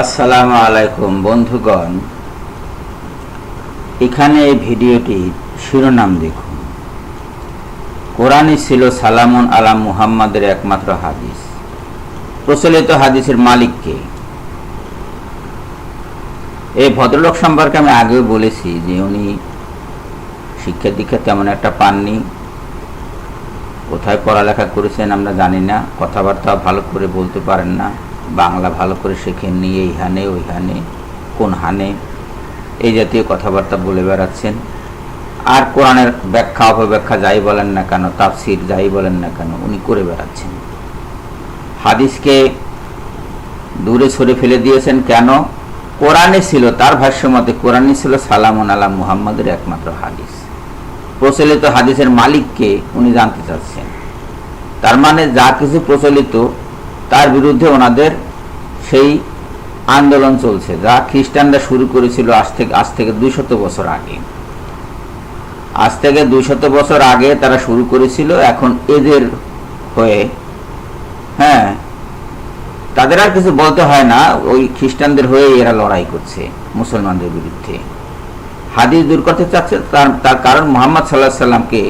আসসালামু আলাইকুম বন্ধুগণ। এখানে এই ভিডিওটির শিরোনাম দেখুন। কোরআনই ছিল সালামুন আলাম মুহাম্মাদের একমাত্র হাদিস। প্রচলিত হাদিসের মালিককে এই ভদ্রলোক সম্পর্কে আমি আগেও বলেছি যে উনি শিক্ষা দীক্ষা তেমন একটা পাননি। কোথায় পড়ালেখা করেছেন আমরা জানি না, কথাবার্তা ভালো করে বলতে পারেন না। বাংলা ভালো করে শেখেননি এই হানে ওই হানে কোন হানে এই জাতীয় কথাবার্তা বলে বেড়াচ্ছেন। আর কোরআনের ব্যাখ্যা, অপব্যাখ্যা যাই বলেন না কেন, তাফসির যাই বলেন না কেন, উনি করে বেড়াচ্ছেন। হাদিসকে দূরে সরে ফেলে দিয়েছেন কেন? কোরআনে ছিল, তার ভাষ্য মতে কোরআনে ছিল সালামুন আলা মুহাম্মদের একমাত্র হাদিস। প্রচলিত হাদিসের মালিককে উনি জানতে চাচ্ছেন। তার মানে যা কিছু প্রচলিত তার বিরুদ্ধে ওনাদের সেই আন্দোলন চলছে। যা খ্রিস্টানরা শুরু করেছিল আজ থেকে আজ থেকে দুইশত বছর আগে। আজ থেকে দুইশত বছর আগে তারা শুরু করেছিল, এখন এদের হয়ে হ্যাঁ তাদের আর কিছু বলতে হয় না। ওই খ্রিস্টানদের হয়ে এরা লড়াই করছে মুসলমানদের বিরুদ্ধে। হাদিস দূর করতে চাচ্ছে, তার তার কারণ মোহাম্মদ সাল্লাহ সাল্লামকে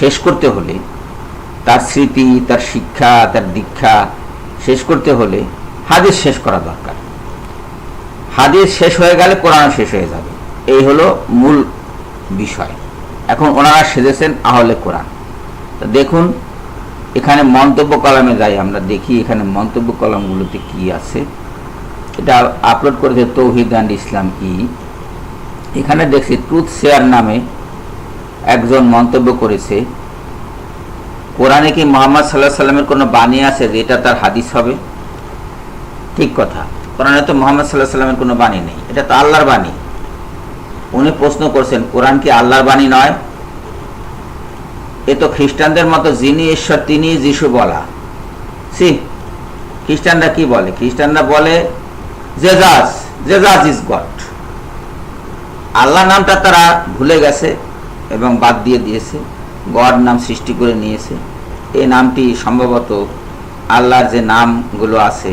শেষ করতে হলে তার স্মৃতি, তার শিক্ষা, তার দীক্ষা শেষ করতে হলে হাদিস শেষ করা দরকার। হাদিস শেষ হয়ে গেলে কোরআন শেষ হয়ে যাবে। এই হলো মূল বিষয়। এখন ওনারা সেজেছেন আহলে কোরআন। দেখুন, এখানে মন্তব্য কলামে যাই, আমরা দেখি এখানে মন্তব্য কলামগুলোতে কি আছে। এটা আপলোড করেছে তৌহিদ অ্যান্ড ইসলাম ই। এখানে দেখছি, ট্রুথ শেয়ার নামে একজন মন্তব্য করেছে কোরআনে কি মোহাম্মদ সাল্লাহ সাল্লামের কোনো বাণী আছে যে এটা তার হাদিস হবে? ঠিক কথা। কোরআনে তো মোহাম্মদ সাল্লাহ সাল্লামের কোনো বাণী নেই। এটা তো আল্লাহর বাণী। উনি প্রশ্ন করছেন, কোরআন কি আল্লাহর বাণী নয়? এ তো খ্রিস্টানদের মতো যিনি ঈশ্বর তিনি যিশু বলা। সি খ্রিস্টানরা কি বলে? খ্রিস্টানরা বলে, Jesus Jesus is God. Allah নামটা তারা ভুলে গেছে এবং বাদ দিয়ে দিয়েছে। গড নাম সৃষ্টি করে নিয়েছে। এই নামটি সম্ভবত আল্লাহর যে নামগুলো আছে,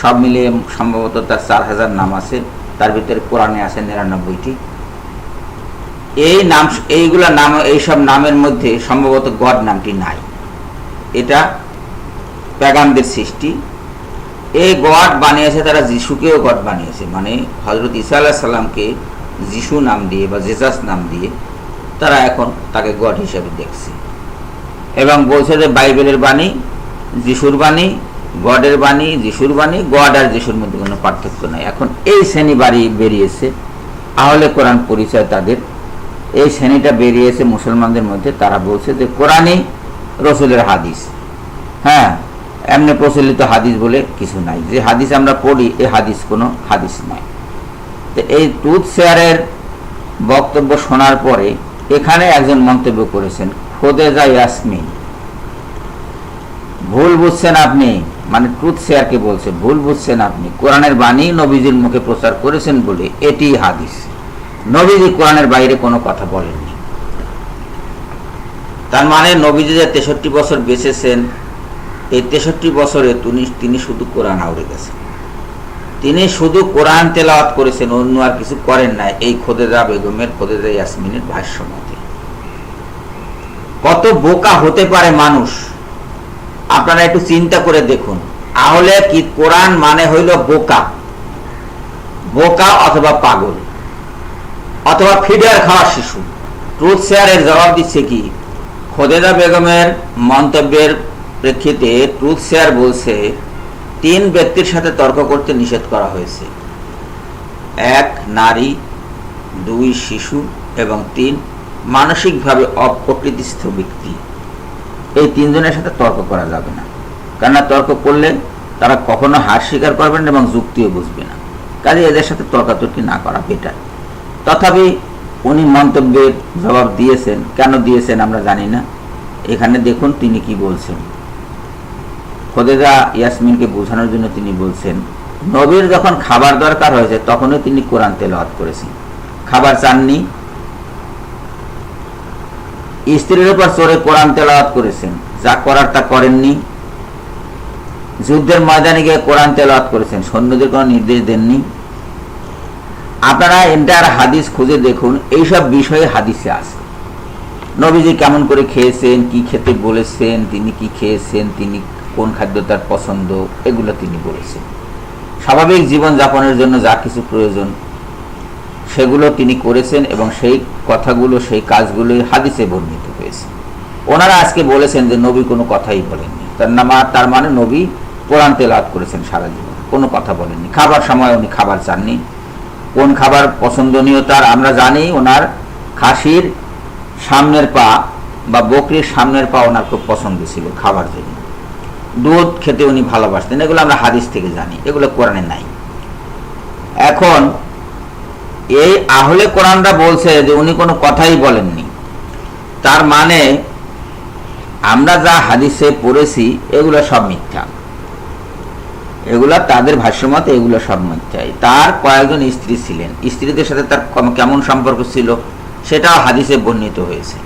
সব মিলিয়ে সম্ভবত তার চার হাজার নাম আছে। তার ভিতরে কোরআনে আছে নিরানব্বইটি। এই নাম, এইগুলা নাম, এইসব নামের মধ্যে সম্ভবত গড নামটি নাই। এটা প্যাগামদের সৃষ্টি। এই গড বানিয়েছে তারা যিশুকেও গড বানিয়েছে। মানে হজরত ইসা আল্লাহ সাল্লামকে যিশু নাম দিয়ে বা জেজাস নাম দিয়ে তারা এখন তাকে গড হিসাবে দেখছে। এবং বলছে যে, বাইবেলের বাণী, যিশুর বাণী, গডের বাণী, যিশুর বাণী, গড আর যিশুর মধ্যে কোনো পার্থক্য নাই। এখন এই শ্রেণি বাড়ি বেরিয়েছে। আহলে কোরআন পরিচয় তাদের। এই শ্রেণীটা বেরিয়েছে মুসলমানদের মধ্যে। তারা বলছে যে, কোরআনই রসুলের হাদিস। হ্যাঁ এমনি প্রচলিত হাদিস বলে কিছু নাই। যে হাদিস আমরা পড়ি এই হাদিস কোনো হাদিস নয় তো এই টুথ শেয়ারের বক্তব্য শোনার পরে এখানে একজন মন্তব্য করেছেন, খোদেজা ইয়াসমিন। ভুল বুঝছেন আপনি মানে ট্রুথ শেয়ারকে বলছে, ভুল বুঝছেন আপনি। কোরআনের বাণী নবীজির মুখে প্রচার করেছেন বলে এটি হাদিস। নবীজি কোরআনের বাইরে কোনো কথা বলেননি। তার মানে নবীজি যে তেষট্টি বছর বেঁচেছেন, এই তেষট্টি বছরে তিনি শুধু কোরআন আউড়ে গেছেন। তিনি শুধু কোরআন তেলাওয়াত করেছেন, অন্য আর কিছু করেন নাই। এই খোদেজা বেগমের খোদেজা ইয়াসমিনের ভাষ্য মতে কত বোকা হতে পারে মানুষ? আপনারা একটু চিন্তা করে দেখুন। তাহলে কি কোরআন মানে হইল বোকা? বোকা অথবা পাগল? অথবা ফিডার খাওয়া শিশু? ট্রুথ শেয়ারের জবাব দিচ্ছে কি? খোদেদা বেগমের মন্তব্যের প্রেক্ষিতে ট্রুথ শেয়ার বলছে তিন ব্যক্তির সাথে তর্ক করতে নিষেধ করা হয়েছে। এক, নারী, দুই, শিশু এবং তিন, মানসিকভাবে অপ্রকৃতিস্থ ব্যক্তি। এই তিনজনের সাথে তর্ক করা যাবে না। কেননা তর্ক করলে তারা কখনো হার স্বীকার করবেন এবং যুক্তিও বুঝবে না। কাজে এদের সাথে তর্কাতর্কি না করা বেটার তথাপি উনি মন্তব্যের জবাব দিয়েছেন। কেন দিয়েছেন আমরা জানি না। এখানে দেখুন তিনি কি বলছেন। খোদেজা ইয়াসমিনকে বোঝানোর জন্য তিনি বলছেন, নবীর যখন খাবার দরকার হয়েছে, তখনই তিনি কোরআন তেলাওয়াত করেছেন। খাবার চাননি? স্ত্রীর উপর চড়ে কোরআন তেলাওয়াত করেছেন। যা করার তা করেননি। যুদ্ধের ময়দানে গিয়ে কোরআন তেলাওয়াত করেছেন। সৈন্যদের কোনো নির্দেশ দেননি। আপনারা এন্টার হাদিস খুঁজে দেখুন, এইসব বিষয়ে হাদিসে আছে। নবীজি কেমন করে খেয়েছেন, কি খেতে বলেছেন, তিনি কি খেয়েছেন, তিনি কোন খাদ্য তার পছন্দ, এগুলো তিনি বলেছেন। স্বাভাবিক জীবন যাপনের জন্য যা কিছু প্রয়োজন, সেগুলো তিনি করেছেন এবং সেই কথাগুলো, সেই কাজগুলোই হাদিসে বর্ণিত হয়েছে। ওনারা আজকে বলেছেন যে নবী কোনো কথাই বলেননি। তার নামা, তার মানে নবী কোরআন তেলাওয়াত করেছেন সারা জীবন, কোনো কথা বলেননি। খাবার সময় উনি খাবার চাননি। কোন খাবার পছন্দনীয় তার আমরা জানি, ওনার খাসির সামনের পা বা বকরির সামনের পা ওনার খুব পছন্দ ছিল খাবার জন্য। দুধ খেতে উনি ভালোবাসতেন, এগুলো আমরা হাদিস থেকে জানি, এগুলো কোরআনে নাই। এখন এই আহলে কোরআনরা বলছে যে উনি কোনো কথাই বলেননি। তার মানে আমরা যা হাদিসে পড়েছি, এগুলো সব মিথ্যা। এগুলা তাদের ভাষ্যমতে এগুলো সব মিথ্যাই তার কয়েকজন স্ত্রী ছিলেন। স্ত্রীদের সাথে তার কেমন সম্পর্ক ছিল, সেটাও হাদিসে বর্ণিত হয়েছে।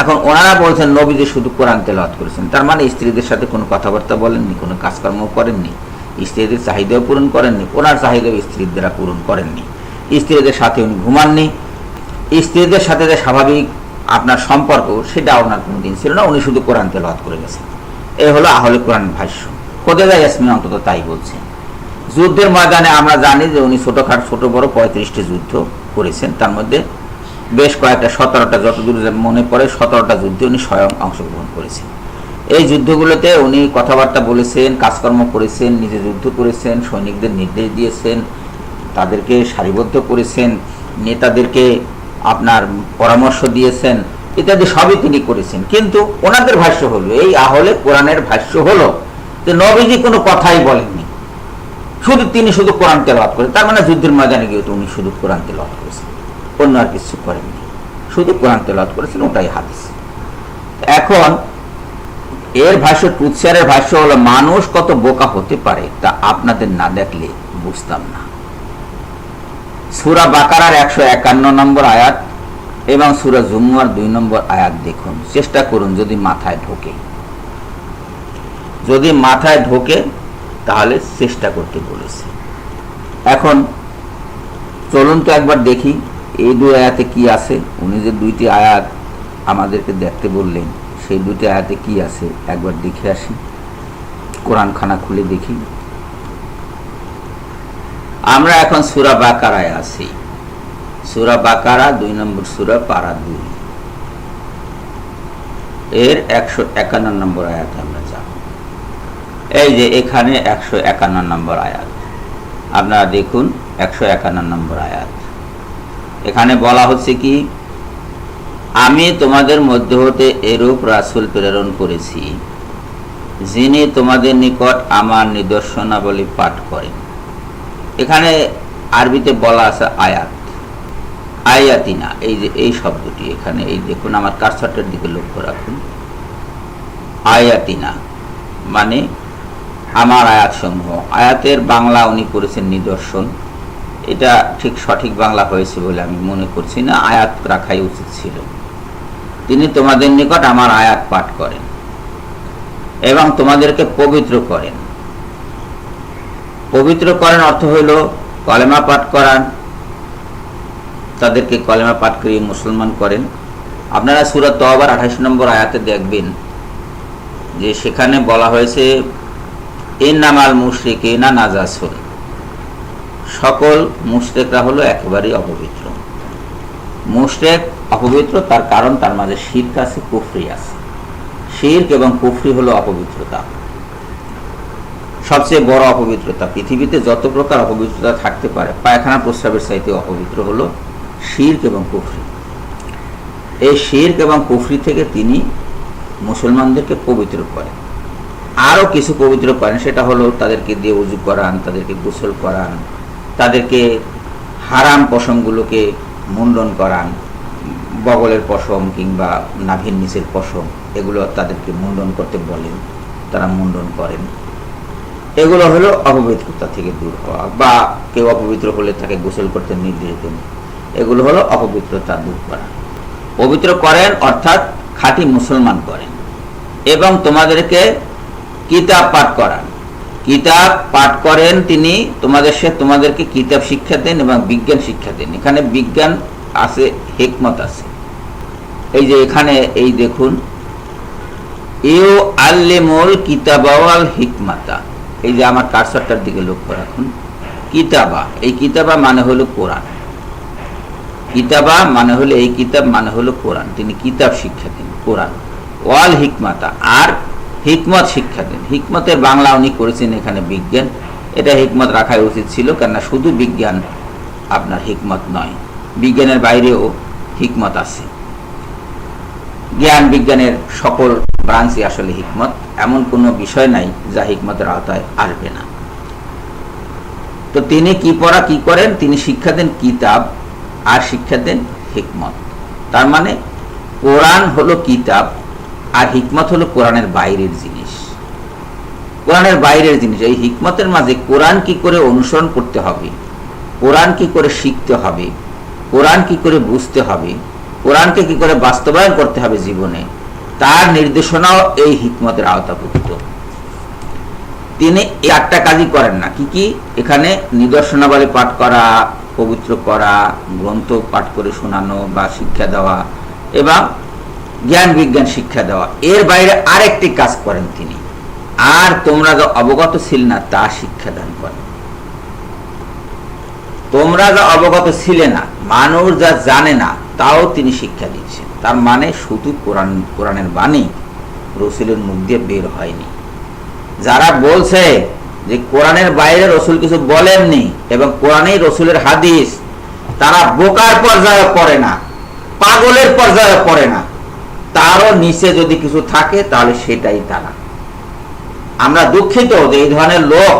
এখন ওনারা বলছেন, নবীজি শুধু কোরআন তেলাওয়াত করেছেন। তার মানে স্ত্রীদের সাথে কোনো কথাবার্তা বলেননি, কোনো কাজকর্ম করেননি। স্ত্রীদের চাহিদাও পূরণ করেননি, ওনার চাহিদাও স্ত্রীর দ্বারা পূরণ করেননি। স্ত্রীদের সাথে উনি ঘুমাননি। স্ত্রীদের সাথে যে স্বাভাবিক আপনার সম্পর্ক, সেটা ওনার কোনো দিন ছিল না, উনি শুধু কোরআন তেলাওয়াত করে গেছেন। এই হলো আহলে কোরআন ভাষ্য। খোদেদা ইয়াসমিন? অন্তত তাই বলছেন যুদ্ধের ময়দানে আমরা জানি যে উনি ছোটখাট, ছোট বড় পঁয়ত্রিশটি যুদ্ধ করেছেন। তার মধ্যে বেশ কয়েকটা সতেরোটা, যতদূর মনে পড়ে, সতেরোটা যুদ্ধে উনি স্বয়ং অংশগ্রহণ করেছেন। এই যুদ্ধগুলোতে উনি কথাবার্তা বলেছেন, কাজকর্ম করেছেন, নিজে যুদ্ধ করেছেন, সৈনিকদের নির্দেশ দিয়েছেন, তাদেরকে সারিবদ্ধ করেছেন, নেতাদেরকে আপনার পরামর্শ দিয়েছেন, ইত্যাদি সবই তিনি করেছেন। কিন্তু ওনাদের ভাষ্য হলো, এই আহলে কোরআনের ভাষ্য হলো যে নবীজি কোনো কথাই বলেননি। শুধু তিনি শুধু কোরআন তেলাওয়াত করেন তার মানে যুদ্ধের ময়দানে গিয়ে তো উনি শুধু কোরআন তেলাওয়াত করেছেন। অন্য আর কিছু করেননি। শুধু কোরআন করেছেন, ওটাই হাদিস। এখন এর ভাষ্য, টুৎসারের ভাষ্য হলো, মানুষ কত বোকা হতে পারে তা আপনাদের না দেখলে বুঝতাম না। সুরা বাকারার একশো একান্ন নম্বর আয়াত এবং সুরা জুমুয়ার দুই নম্বর আয়াত দেখুন। চেষ্টা করুন যদি মাথায় ঢোকে। যদি মাথায় ঢোকে, তাহলে চেষ্টা করতে বলেছে। এখন চলুন তো একবার দেখি এই দুই আয়াতে কি আছে? উনি যে দুইটি আয়াত আমাদেরকে দেখতে বললেন, সেই দুইটি আয়াতে কি আছে? একবার দেখে আসি। কোরআন খানা খুলে দেখি। আমরা এখন সুরা বাকারায় আছি। সুরা বাকারা দুই নম্বর সুরা, পারা দুই। এর একশো একান্ন নম্বর আয়াত আমরা যাব এই যে এখানে একশো একান্ন নম্বর আয়াত। আপনারা দেখুন, একশো একান্ন নম্বর আয়াত। এখানে বলা হচ্ছে কি, আমি তোমাদের মধ্য হতে এরূপ রাসুল প্রেরণ করেছি, যিনি তোমাদের নিকট আমার নিদর্শনাবলী পাঠ করেন। এখানে আরবিতে বলা আছে আয়াত। আয়াতিনা, এই যে, এই শব্দটি এখানে, এই দেখুন, আমার কারসাটের দিকে লক্ষ্য রাখুন। আয়াতিনা মানে আমার আয়াত সমূহ আয়াতের বাংলা উনি করেছেন নিদর্শন। এটা ঠিক সঠিক বাংলা হয়েছে বলে আমি মনে করছি না, আয়াত রাখাই উচিত ছিল। তিনি তোমাদের নিকট আমার আয়াত পাঠ করেন এবং তোমাদেরকে পবিত্র করেন। পবিত্র করেন অর্থ হইল কলেমা পাঠ করান, তাদেরকে কলেমা পাঠ করিয়ে মুসলমান করেন। আপনারা সুরত তহবার আঠাশ নম্বর আয়াতে দেখবেন যে সেখানে বলা হয়েছে এর নামাল মুশরিক না নাজাসুন। সকল মুশরেকরা হলো একেবারেই অপবিত্র। মুশরেক অপবিত্র তার কারণ তার মাঝে শির্ক আছে, কুফরি আছে। শির্ক এবং কুফরি হলো অপবিত্রতা। সবচেয়ে বড় অপবিত্রতা পৃথিবীতে যত প্রকার অপবিত্রতা থাকতে পারে, পায়খানা প্রস্রাবের চাইতে অপবিত্র হলো শির্ক এবং কুফরি। এই শির্ক এবং কুফরি থেকে তিনি মুসলমানদেরকে পবিত্র করেন। আরও কিছু পবিত্র করেন, সেটা হলো তাদেরকে দিয়ে উজু করান, তাদেরকে গোসল করান তাদেরকে হারাম পশমগুলোকে মুন্ডন করান বগলের পশম কিংবা নাভির নিচের পশম, এগুলো তাদেরকে মুন্ডন করতে বলেন তারা মুন্ডন করেন। এগুলো হলো অপবিত্রতা থেকে দূর হওয়া, বা কেউ অপবিত্র হলে তাকে গোসল করতে নির্দেশ দেন। এগুলো হলো অপবিত্রতা দূর করা। পবিত্র করেন অর্থাৎ খাঁটি মুসলমান করেন। এবং তোমাদেরকে কিতাব পাঠ করান। কিতাব পাঠ করেন তিনি, তোমাদের সে, তোমাদেরকে কিতাব শিক্ষা দেন এবং বিজ্ঞান শিক্ষা দেন। এখানে বিজ্ঞান আছে, হেকমত আছে। এই যে এখানে এই দেখুন, ইউ আল্লেমুল কিতাবাওয়াল হিকমাতা। এই যে আমার কারসারটার দিকে লক্ষ্য রাখুন। কিতাবা, এই কিতাবা মানে হলো কোরআন। কিতাবা মানে হলো, এই কিতাব মানে হলো কোরআন। তিনি কিতাব শিক্ষা দেন, কোরআন। ওয়াল হিকমাতা, আর হিকমত শিক্ষা দেন। হিকমতের বাংলা উনি করেছেন এখানে বিজ্ঞান। এটা হিকমত রাখাই উচিত ছিল, কেননা শুধু বিজ্ঞান আপনার হিকমত নয়, বিজ্ঞানের বাইরেও হিকমত আছে। জ্ঞান বিজ্ঞানের সকল ব্রাঞ্চই আসলে হিকমত, এমন কোনো বিষয় নাই যা হিকমতের আওতায় আসবে না। তো তিনি কি পড়া, কি করেন? তিনি শিক্ষা দেন কিতাব, আর শিক্ষা দেন হিকমত। তার মানে কোরআন হলো কিতাব আর হিকমত হলো কোরআনের বাইরের জিনিস। কোরআনের বাইরের জিনিস, এই হিকমতের মাঝে কোরআন কি করে অনুসরণ করতে হবে? কোরআন কি করে শিখতে হবে? কোরআন কি করে বুঝতে হবে? কোরআনকে কি করে বাস্তবায়ন করতে হবে জীবনে? তার নির্দেশনাও এই হিকমতের আওতাভুক্ত। তিনি এই আটটা কাজই করেন না। কি কি? এখানে নিদর্শনাবলী পাঠ করা, পবিত্র করা, গ্রন্থ পাঠ করে শোনানো বা শিক্ষা দেওয়া এবং জ্ঞান, বিজ্ঞান, শিক্ষা দেওয়া। এর বাইরে আরেকটি কাজ করেন তিনি। আর তোমরা যা অবগত ছিল না, তা শিক্ষা দান করেন। তোমরা যা অবগত ছিলে না, মানুষ যা জানে না, তাও তিনি শিক্ষা দিচ্ছেন। তার মানে শুধু কোরআন, কোরআনের বাণী রসুলের মুখ দিয়ে বের হয়নি। যারা বলছে যে কোরআনের বাইরে রসুল কিছু বলেননি এবং কোরআনেই রসুলের হাদিস, তারা বোকার পর্যায়ে পড়ে না, পাগলের পর্যায়ে পড়ে না। তারও নিচে যদি কিছু থাকে, তাহলে সেটাই তারা। আমরা দুঃখিত যে এই ধরনের লোক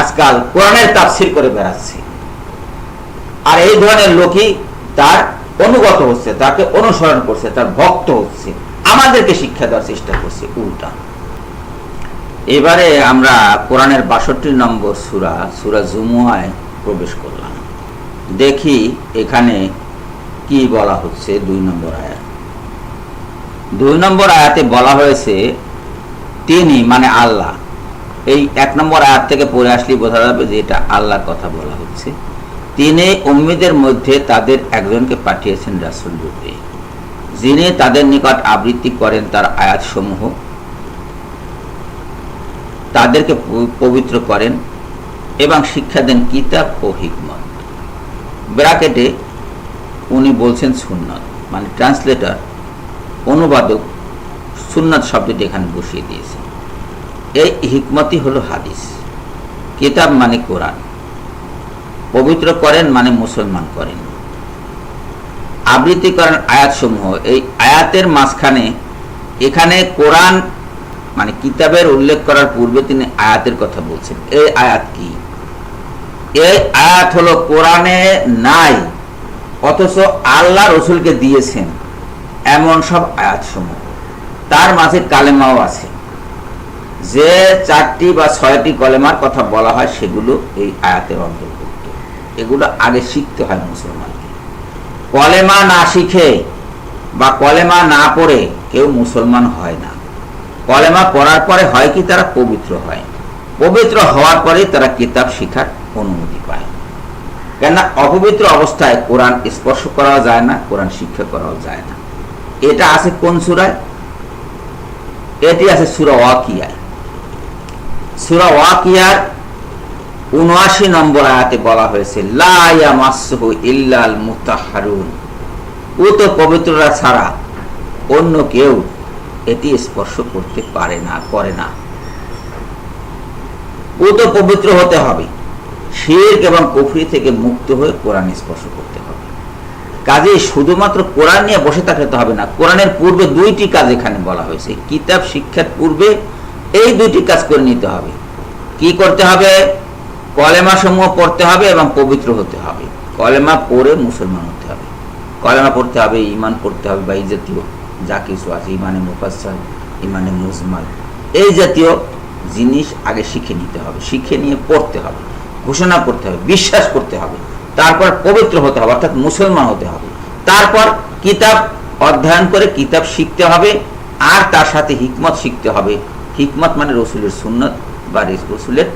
আজকাল কোরআনের তাফসির করে বেড়াচ্ছে। আর এই ধরনের লোকই তার অনুগত হচ্ছে, তাকে অনুসরণ করছে, তার ভক্ত হচ্ছে। আমাদেরকে শিক্ষা দেওয়ার চেষ্টা করছে, উল্টা। এবারে আমরা কোরআনের বাষট্টি নম্বর সুরা সুরা জুমুয়ায় প্রবেশ করলাম। দেখি এখানে কি বলা হচ্ছে দুই নম্বর আয়াত। দুই নম্বর আয়াতে বলা হয়েছে, তিনি মানে আল্লাহ। এই এক নম্বর আয়াত থেকে পড়ে আসলে বোঝা যাবে যে এটা আল্লাহর কথা বলা হচ্ছে। তিনি উম্মিদের মধ্যে তাদের একজনকে পাঠিয়েছেন রাসুল রূপে। যিনি তাদের নিকট আবৃত্তি করেন তার আয়াতসমূহ, তাদেরকে পবিত্র করেন এবং শিক্ষা দেন কিতাব ও হিকমত। ব্রাকেটে উনি বলছেন সুন্নত মানে ট্রান্সলেটর অনুবাদক সুন্নত শব্দটি এখানে বসিয়ে দিয়েছেন এই হিকমতই হলো হাদিস। কিতাব মানে কোরআন। পবিত্র করেন মানে মুসলমান করেন। আবৃত্তি করেন আয়াতসমূহ, এই আয়াতের মাঝখানে এখানে কোরআন মানে কিতাবের উল্লেখ করার পূর্বে তিনি আয়াতের কথা বলছেন। এই আয়াত কি? এই আয়াত হলো কোরআনে নাই, অথচ আল্লাহ রসুলকে দিয়েছেন। এমন সব আয়াত সমূহ তার মাঝে কালেমাও আছে। যে চারটি বা ছয়টি কলেমার কথা বলা হয়, সেগুলো এই আয়াতের অন্তর্ভুক্ত। এগুলো আগে শিখতে হয় মুসলমানকে। কলেমা না শিখে বা কলেমা না পড়ে কেউ মুসলমান হয় না। কলেমা পড়ার পরে হয় কি, তারা পবিত্র হয়। পবিত্র হওয়ার পরে তারা কিতাব শিখার অনুমতি পায়। কেননা, অপবিত্র অবস্থায় কোরআন স্পর্শ করাও যায় না, কোরআন শিক্ষা করাও যায় না। এটা আছে কোন সুরায়? এটি আছে সুরা ওয়াকিয়ায় সুরা ওয়াকিয়ার উনআশি নম্বর আয়াতে বলা হয়েছে, লা ইয়ামাসসুহু ইল্লাল মুতাহহারুন ও তো পবিত্ররা ছাড়া অন্য কেউ এটি স্পর্শ করতে পারে না, করে না। ও তো পবিত্র হতে হবে। শিরক এবং কুফরি থেকে মুক্ত হয়ে কোরআন স্পর্শ করতে কাজে শুধুমাত্র কোরআন নিয়ে বসে থাকতে হবে না। কোরআনের পূর্বে দুইটি কাজ এখানে বলা হয়েছে। কিতাব, শিক্ষার পূর্বে এই দুইটি কাজ করে নিতে হবে। কি করতে হবে? কলেমা সমূহ পড়তে হবে এবং পবিত্র হতে হবে। কলেমা পড়ে মুসলমান হতে হবে। কলেমা পড়তে হবে ইমান পড়তে হবে বা এই জাতীয় যা কিছু আছে ইমানে মুফাসাল ইমানে মুজমাল। এই জাতীয় জিনিস আগে শিখে নিতে হবে। শিখে নিয়ে পড়তে হবে। ঘোষণা করতে হবে, বিশ্বাস করতে হবে। তারপর পবিত্র হতে হবে, অর্থাৎ মুসলমান হতে হবে। তারপর কিতাব অধ্যয়ন করে কিতাব শিখতে হবে, আর তার সাথে হিকমত শিখতে হবে। হিকমত মানে রসুলের সুন্নত বা রসুলের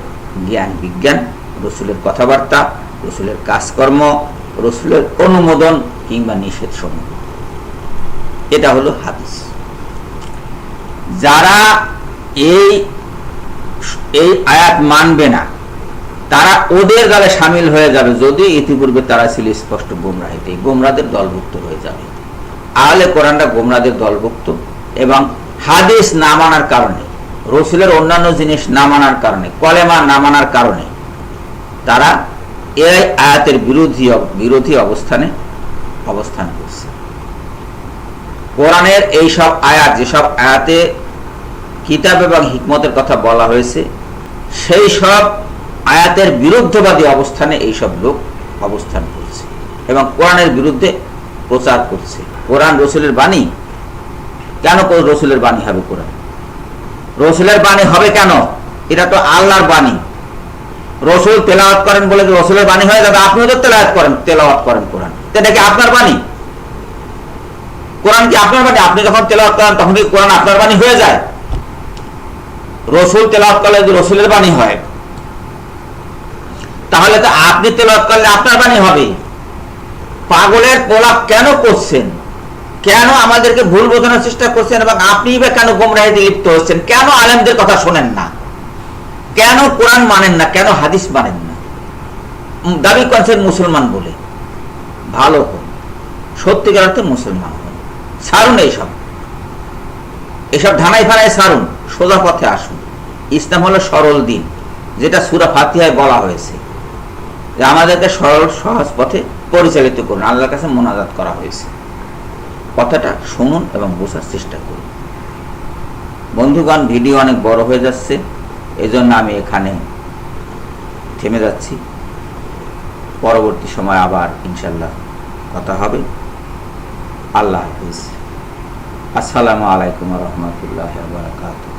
জ্ঞান, বিজ্ঞান, রসুলের কথাবার্তা, রসুলের কাজকর্ম, রসুলের অনুমোদন কিংবা নিষেধ সমূহ। এটা হলো হাদিস। যারা এই এই আয়াত মানবে না তারা ওদের দলে সামিল হয়ে যাবে যদি ইতিপূর্বে তারা ছিল স্পষ্ট গোমরাহিতে গোমরাদের দলভুক্ত হয়ে যাবে। আহলে কোরআনরা গোমরাদের দলভুক্ত এবং হাদিস না মানার কারণে, রসুলের অন্যান্য জিনিস না মানার কারণে, কলেমা না মানার কারণে, তারা এই আয়াতের বিরোধী বিরোধী অবস্থানে অবস্থান করছে। কোরআনের এই সব আয়াত, যেসব আয়াতে কিতাব এবং হিকমতের কথা বলা হয়েছে, সেই সব আয়াতের বিরুদ্ধবাদী অবস্থানে এই সব লোক অবস্থান করছে এবং কোরআনের বিরুদ্ধে প্রচার করছে। কোরআন রসুলের বাণী? কেন রসুলের বাণী হবে কোরআন? রসুলের বাণী হবে কেন? এটা তো আল্লাহর বাণী। রসুল তেলাওয়াত করেন বলে রসুলের বাণী হয়ে যাবে, আপনিও তো তেলাওয়াত করেন তেলাওয়াত করেন কোরআন। এটা কি আপনার বাণী? কোরআন কি আপনার বাণী? আপনি যখন তেলাওয়াত করেন, তখন কি কোরআন আপনার বাণী হয়ে যায়? রসুল তেলাওয়াত করলে রসুলের বাণী হয় তাহলে তো আপনি তেলাওয়াত করলে আপনার বাণী হবে। পাগলের পোলাপ কেন করছেন? কেন আমাদেরকে ভুল বোঝানোর চেষ্টা করছেন এবং আপনি বা কেন গোমরাহিতে লিপ্ত হচ্ছেন? কেন আলেমদের কথা শোনেন না? কেন কোরআন মানেন না? কেন হাদিস মানেন না? দাবি করছেন মুসলমান বলে। ভালো হন সত্যিকার অর্থে মুসলমান হন সারুন এইসব। এসব ধানাই ফানাই সারুন। সোজা পথে আসুন। ইসলাম হলো সরল দিন, যেটা সুরা ফাতিহায় বলা হয়েছে। যে আমাদেরকে সরল, সহজ পথে পরিচালিত করুন। আল্লাহর কাছে মোনাজাত করা হয়েছে। কথাটা শুনুন এবং বোঝার চেষ্টা করুন। বন্ধুগণ, ভিডিও অনেক বড় হয়ে যাচ্ছে। এজন্য আমি এখানে থেমে যাচ্ছি। পরবর্তী সময় আবার ইনশাল্লাহ কথা হবে। আল্লাহ হাফিজ। আসসালামু আলাইকুম রহমতুল্লাহ বারকাতুহ।